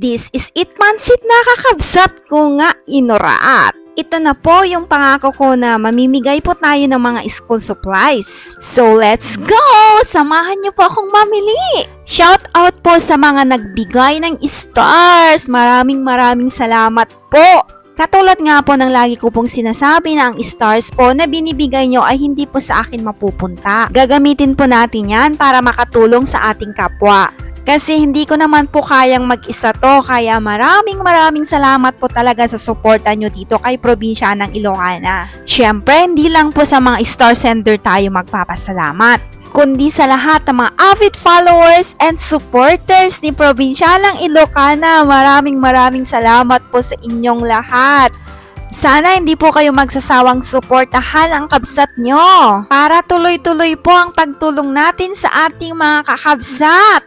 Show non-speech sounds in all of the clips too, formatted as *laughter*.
This is it mansit na kakabsat ko nga inoraat. Ito na po yung pangako ko na mamimigay po tayo ng mga school supplies. So let's go! Samahan niyo po akong mamili! Shout out po sa mga nagbigay ng stars! Maraming maraming salamat po! Katulad nga po ng lagi ko pong sinasabi na ang stars po na binibigay nyo ay hindi po sa akin mapupunta. Gagamitin po natin yan para makatulong sa ating kapwa. Kasi hindi ko naman po kayang mag-isa to, kaya maraming maraming salamat po talaga sa suporta nyo dito kay probinsya ng Ilocana. Siyempre, hindi lang po sa mga star sender tayo magpapasalamat kundi sa lahat ng mga avid followers and supporters ni Probinsyalang Ilocana. Maraming maraming salamat po sa inyong lahat. Sana hindi po kayo magsasawang suportahan ang kabsat nyo para tuloy-tuloy po ang pagtulong natin sa ating mga kakabsat.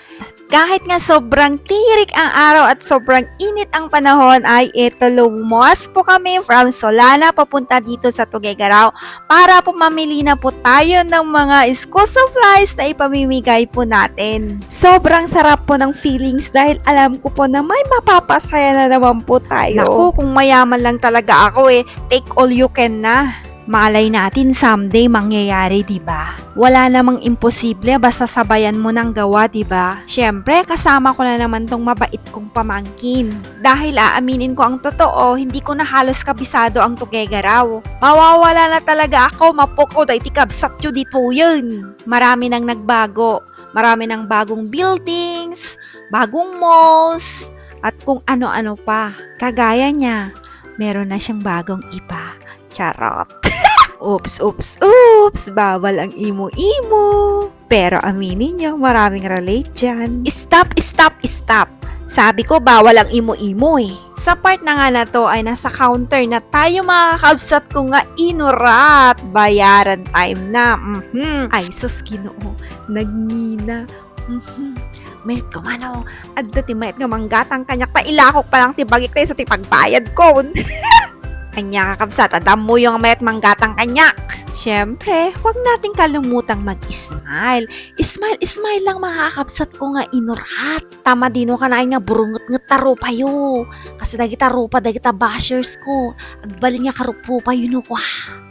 Kahit nga sobrang tirik ang araw at sobrang init ang panahon ay ito lumos po kami from Solana papunta dito sa Tuguegarao para po mamili na po tayo ng mga school supplies na ipamimigay po natin. Sobrang sarap po ng feelings dahil alam ko po na may mapapasaya na naman po tayo. Naku, kung mayaman lang talaga ako eh, take all you can na. Malay natin someday mangyayari, 'di ba? Wala namang imposible basta sabayan mo ng gawa, 'di ba? Syempre, kasama ko na naman tong mabait kong pamangkin. Dahil aaminin ko ang totoo, hindi ko na halos kabisado ang tugegaraw. Mawawala na talaga ako, mapuko dahil tikabsat yun dito yun. Marami nang nagbago. Marami ng bagong buildings, bagong malls, at kung ano-ano pa. Kagaya niya, meron na siyang bagong ipa. Charot. Oops, oops, oops. Bawal ang imo-imo. Pero aminin niyo, maraming relate dyan. Stop, stop, stop. Sabi ko, bawal ang imo-imo eh. Sa part na nga na to ay nasa counter na tayo makakabsat ko nga inurat. Bayaran time na. Mhm. Ay, sus, ginoo. Nagnina. Mhm. Mayat ko mano. Adda ti mayat nga manggatang kanyak ta ilakok pa lang ti bagik tayo sa ti pagbayad ko. *laughs* Kanya kakabsat, adam mo yung mayat manggatang kanyak. Siyempre, huwag nating kalimutang mag-smile. Smile, smile lang makakabsat ko nga inurat. Tama dino ka na ay nga burungot nga taro pa yo. Kasi dagi taro pa, dagi ta bashers ko. Agbali nga karupo pa yun ko.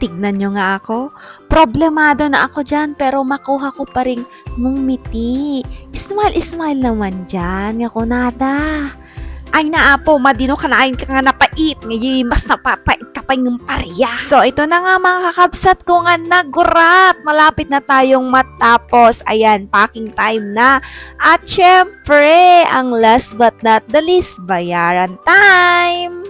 Tignan nyo nga ako. Problemado na ako dyan, pero makuha ko pa rin ngumiti. Smile, smile naman dyan. Nga ko nada. Ay naapo, madino ka na ayon ka nga napait. Ngayon, mas napapait ka pa yung parya. So, ito na nga mga kakabsat ko nga nagurat. Malapit na tayong matapos. Ayan, packing time na. At syempre, ang last but not the least, bayaran time.